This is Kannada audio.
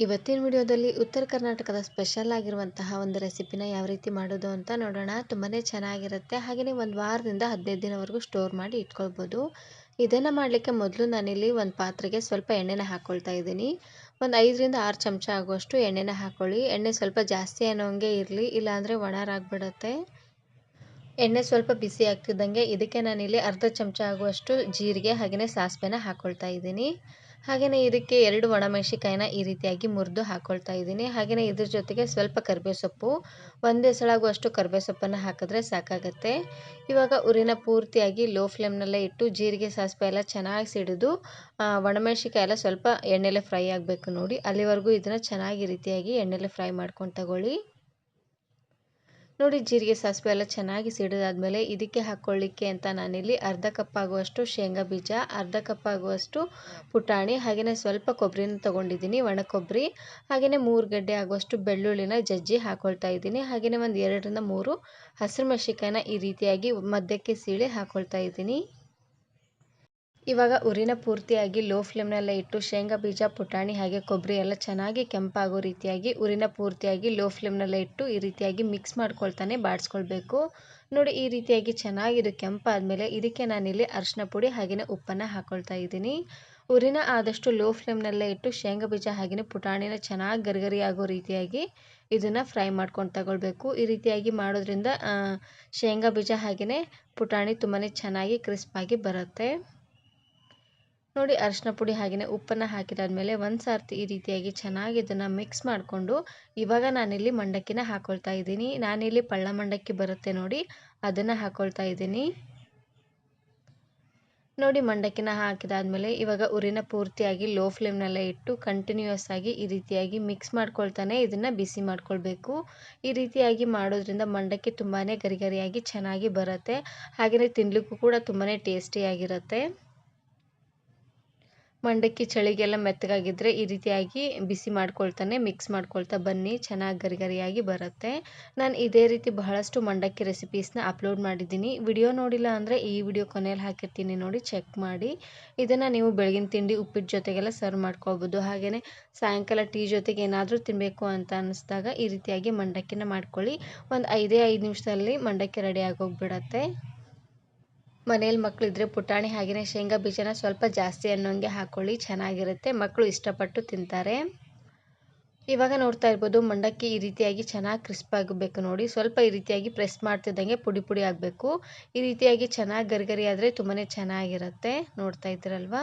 ಇವತ್ತಿನ ವಿಡಿಯೋದಲ್ಲಿ ಉತ್ತರ ಕರ್ನಾಟಕದ ಸ್ಪೆಷಲ್ ಆಗಿರುವಂತಹ ಒಂದು ರೆಸಿಪಿನ ಯಾವ ರೀತಿ ಮಾಡೋದು ಅಂತ ನೋಡೋಣ. ತುಂಬಾ ಚೆನ್ನಾಗಿರುತ್ತೆ. ಹಾಗೆಯೇ ಒಂದು ವಾರದಿಂದ ಹದಿನೈದು ದಿನವರೆಗೂ ಸ್ಟೋರ್ ಮಾಡಿ ಇಟ್ಕೊಳ್ಬೋದು. ಇದನ್ನು ಮಾಡಲಿಕ್ಕೆ ಮೊದಲು ನಾನಿಲ್ಲಿ ಒಂದು ಪಾತ್ರೆಗೆ ಸ್ವಲ್ಪ ಎಣ್ಣೆನ ಹಾಕ್ಕೊಳ್ತಾ ಇದ್ದೀನಿ. ಒಂದು ಐದರಿಂದ ಆರು ಚಮಚ ಆಗುವಷ್ಟು ಎಣ್ಣೆನ ಹಾಕ್ಕೊಳ್ಳಿ ಎಣ್ಣೆ ಸ್ವಲ್ಪ ಜಾಸ್ತಿ ಅನ್ನೋಂಗೆ ಇರಲಿ, ಇಲ್ಲಾಂದರೆ ಒಣರಾಗ್ಬಿಡತ್ತೆ. ಎಣ್ಣೆ ಸ್ವಲ್ಪ ಬಿಸಿ ಆಗ್ತಿದ್ದಂಗೆ ಇದಕ್ಕೆ ನಾನಿಲ್ಲಿ ಅರ್ಧ ಚಮಚ ಆಗುವಷ್ಟು ಜೀರಿಗೆ ಹಾಗೆಯೇ ಸಾಸಿವೆನ ಹಾಕ್ಕೊಳ್ತಾ ಇದ್ದೀನಿ. ಹಾಗೆಯೇ ಇದಕ್ಕೆ ಎರಡು ಒಣಮೆಣಸಿಕಾಯಿನ ಈ ರೀತಿಯಾಗಿ ಮುರಿದು ಹಾಕ್ಕೊಳ್ತಾ ಇದ್ದೀನಿ. ಹಾಗೆಯೇ ಇದ್ರ ಜೊತೆಗೆ ಸ್ವಲ್ಪ ಕರಿಬೇವು ಸೊಪ್ಪು, ಒಂದೇ ಸಲಾಗುವಷ್ಟು ಕರಿಬೇವು ಸೊಪ್ಪನ್ನು ಹಾಕಿದ್ರೆ ಸಾಕಾಗುತ್ತೆ. ಇವಾಗ ಉರಿನ ಪೂರ್ತಿಯಾಗಿ ಲೋ ಫ್ಲೇಮ್ನಲ್ಲೇ ಇಟ್ಟು ಜೀರಿಗೆ, ಸಾಸಿವೆ ಎಲ್ಲ ಚೆನ್ನಾಗಿ ಸಿಡಿದು ಒಣಮೆಣಸಿಕಾಯಿ ಎಲ್ಲ ಸ್ವಲ್ಪ ಎಣ್ಣೆಲೆ ಫ್ರೈ ಆಗಬೇಕು ನೋಡಿ. ಅಲ್ಲಿವರೆಗೂ ಇದನ್ನು ಚೆನ್ನಾಗಿ ರೀತಿಯಾಗಿ ಎಣ್ಣೆಲೆ ಫ್ರೈ ಮಾಡ್ಕೊಂಡು ತಗೊಳ್ಳಿ. ನೋಡಿ ಜೀರಿಗೆ ಸಾಸಿವೆ ಎಲ್ಲ ಚೆನ್ನಾಗಿ ಸಿಡಿದಾದ್ಮೇಲೆ ಇದಕ್ಕೆ ಹಾಕ್ಕೊಳ್ಳಿಕ್ಕೆ ಅಂತ ನಾನಿಲ್ಲಿ ಅರ್ಧ ಕಪ್ ಆಗುವಷ್ಟು ಶೇಂಗಾ ಬೀಜ, ಅರ್ಧ ಕಪ್ ಆಗುವಷ್ಟು ಪುಟಾಣಿ ಹಾಗೆಯೇ ಸ್ವಲ್ಪ ಕೊಬ್ಬರಿನ ತೊಗೊಂಡಿದ್ದೀನಿ ಒಣ ಕೊಬ್ಬರಿ ಹಾಗೆಯೇ ಮೂರು ಗಡ್ಡೆ ಆಗುವಷ್ಟು ಬೆಳ್ಳುಳ್ಳಿನ ಜಜ್ಜಿ ಹಾಕ್ಕೊಳ್ತಾ ಇದ್ದೀನಿ ಹಾಗೆಯೇ ಒಂದು ಎರಡರಿಂದ ಮೂರು ಹಸಿರು ಮೆಣಸಿಕಾಯಿನ ಈ ರೀತಿಯಾಗಿ ಮಧ್ಯಕ್ಕೆ ಸೀಳಿ ಹಾಕ್ಕೊಳ್ತಾ ಇದ್ದೀನಿ. ಇವಾಗ ಉರಿನ ಪೂರ್ತಿಯಾಗಿ ಲೋ ಫ್ಲೇಮ್ನಲ್ಲೇ ಇಟ್ಟು ಶೇಂಗಾ, ಬೀಜ, ಪುಟಾಣಿ ಹಾಗೆ ಕೊಬ್ಬರಿ ಎಲ್ಲ ಚೆನ್ನಾಗಿ ಕೆಂಪಾಗೋ ರೀತಿಯಾಗಿ ಉರಿನ ಪೂರ್ತಿಯಾಗಿ ಲೋ ಫ್ಲೇಮ್ನಲ್ಲೇ ಇಟ್ಟು ಈ ರೀತಿಯಾಗಿ ಮಿಕ್ಸ್ ಮಾಡ್ಕೊಳ್ತಾನೆ ಬಾಡಿಸ್ಕೊಳ್ಬೇಕು. ನೋಡಿ ಈ ರೀತಿಯಾಗಿ ಚೆನ್ನಾಗಿ ಇದು ಕೆಂಪಾದಮೇಲೆ ಇದಕ್ಕೆ ನಾನಿಲ್ಲಿ ಅರಿಶಿನ ಪುಡಿ ಹಾಗೆಯೇ ಉಪ್ಪನ್ನು ಹಾಕ್ಕೊಳ್ತಾ ಇದ್ದೀನಿ. ಉರಿನ ಆದಷ್ಟು ಲೋ ಫ್ಲೇಮ್ನಲ್ಲೇ ಇಟ್ಟು ಶೇಂಗಾ, ಬೀಜ ಹಾಗೆಯೇ ಪುಟಾಣಿನ ಚೆನ್ನಾಗಿ ಗರಿಗರಿ ಆಗೋ ರೀತಿಯಾಗಿ ಇದನ್ನು ಫ್ರೈ ಮಾಡ್ಕೊಂಡು ತಗೊಳ್ಬೇಕು. ಈ ರೀತಿಯಾಗಿ ಮಾಡೋದ್ರಿಂದ ಶೇಂಗಾ, ಬೀಜ ಹಾಗೆಯೇ ಪುಟಾಣಿ ತುಂಬಾ ಚೆನ್ನಾಗಿ ಕ್ರಿಸ್ಪಾಗಿ ಬರುತ್ತೆ. ನೋಡಿ ಅರಿಶಿನ ಪುಡಿ ಹಾಗೆಯೇ ಉಪ್ಪನ್ನು ಹಾಕಿದಾದ್ಮೇಲೆ ಒಂದು ಸಾರ್ತಿ ಈ ರೀತಿಯಾಗಿ ಚೆನ್ನಾಗಿ ಇದನ್ನು ಮಿಕ್ಸ್ ಮಾಡಿಕೊಂಡು ಇವಾಗ ನಾನಿಲ್ಲಿ ಮಂಡಕ್ಕಿನ ಹಾಕ್ಕೊಳ್ತಾ ಇದ್ದೀನಿ. ನಾನಿಲ್ಲಿ ಪಳ್ಳ ಮಂಡಕ್ಕಿ ಬರುತ್ತೆ ನೋಡಿ, ಅದನ್ನು ಹಾಕ್ಕೊಳ್ತಾ ಇದ್ದೀನಿ. ನೋಡಿ ಮಂಡಕ್ಕಿನ ಹಾಕಿದಾದ್ಮೇಲೆ ಇವಾಗ ಉರಿನ ಪೂರ್ತಿಯಾಗಿ ಲೋ ಫ್ಲೇಮ್ನಲ್ಲೇ ಇಟ್ಟು ಕಂಟಿನ್ಯೂಯಸ್ ಆಗಿ ಈ ರೀತಿಯಾಗಿ ಮಿಕ್ಸ್ ಮಾಡ್ಕೊಳ್ತಾನೆ ಇದನ್ನು ಬಿಸಿ ಮಾಡ್ಕೊಳ್ಬೇಕು. ಈ ರೀತಿಯಾಗಿ ಮಾಡೋದ್ರಿಂದ ಮಂಡಕ್ಕಿ ತುಂಬಾ ಗರಿಗರಿಯಾಗಿ ಚೆನ್ನಾಗಿ ಬರುತ್ತೆ. ಹಾಗೆಯೇ ತಿನ್ನಲಿಕ್ಕೂ ಕೂಡ ತುಂಬಾ ಟೇಸ್ಟಿಯಾಗಿರುತ್ತೆ ಮಂಡಕ್ಕಿ ಚಳಿಗೆಲ್ಲ ಮೆತ್ತಗಾಗಿದ್ದರೆ ಈ ರೀತಿಯಾಗಿ ಬಿಸಿ ಮಾಡ್ಕೊಳ್ತಾನೆ ಮಿಕ್ಸ್ ಮಾಡ್ಕೊಳ್ತಾ ಬನ್ನಿ, ಚೆನ್ನಾಗಿ ಗರಿಗರಿಯಾಗಿ ಬರುತ್ತೆ. ನಾನು ಇದೇ ರೀತಿ ಬಹಳಷ್ಟು ಮಂಡಕ್ಕಿ ರೆಸಿಪೀಸ್ನ ಅಪ್ಲೋಡ್ ಮಾಡಿದ್ದೀನಿ. ವಿಡಿಯೋ ನೋಡಿಲ್ಲ ಅಂದರೆ ಈ ವಿಡಿಯೋ ಕೊನೆಯಲ್ಲಿ ಹಾಕಿರ್ತೀನಿ ನೋಡಿ ಚೆಕ್ ಮಾಡಿ. ಇದನ್ನು ನೀವು ಬೆಳಗಿನ ತಿಂಡಿ ಉಪ್ಪಿಟ್ಟು ಜೊತೆಗೆಲ್ಲ ಸರ್ವ್ ಮಾಡ್ಕೊಳ್ಬೋದು. ಹಾಗೆಯೇ ಸಾಯಂಕಾಲ ಟೀ ಜೊತೆಗೆ ಏನಾದರೂ ತಿನ್ನಬೇಕು ಅಂತ ಅನ್ನಿಸ್ದಾಗ ಈ ರೀತಿಯಾಗಿ ಮಂಡಕ್ಕಿನ ಮಾಡ್ಕೊಳ್ಳಿ. ಒಂದು ಐದೇ ಐದು ನಿಮಿಷದಲ್ಲಿ ಮಂಡಕ್ಕಿ ರೆಡಿ ಆಗೋಗ್ಬಿಡತ್ತೆ. ಮನೇಲಿ ಮಕ್ಕಳಿದ್ರೆ ಪುಟಾಣಿ ಹಾಗೆಯೇ ಶೇಂಗಾ ಬೀಜನ ಸ್ವಲ್ಪ ಜಾಸ್ತಿ ಅನ್ನೋಂಗೆ ಹಾಕ್ಕೊಳ್ಳಿ ಚೆನ್ನಾಗಿರುತ್ತೆ. ಮಕ್ಕಳು ಇಷ್ಟಪಟ್ಟು ತಿಂತಾರೆ. ಇವಾಗ ನೋಡ್ತಾ ಇರ್ಬೋದು, ಮಂಡಕ್ಕಿ ಈ ರೀತಿಯಾಗಿ ಚೆನ್ನಾಗಿ ಕ್ರಿಸ್ಪ್ ಆಗಬೇಕು ನೋಡಿ. ಸ್ವಲ್ಪ ಈ ರೀತಿಯಾಗಿ ಪ್ರೆಸ್ ಮಾಡ್ತಿದ್ದಂಗೆ ಪುಡಿ ಪುಡಿ ಆಗಬೇಕು. ಈ ರೀತಿಯಾಗಿ ಚೆನ್ನಾಗಿ ಗರಿಗರಿ ಆದರೆ ತುಂಬಾ ಚೆನ್ನಾಗಿರುತ್ತೆ. ನೋಡ್ತಾ ಇದ್ದೀರಲ್ವಾ?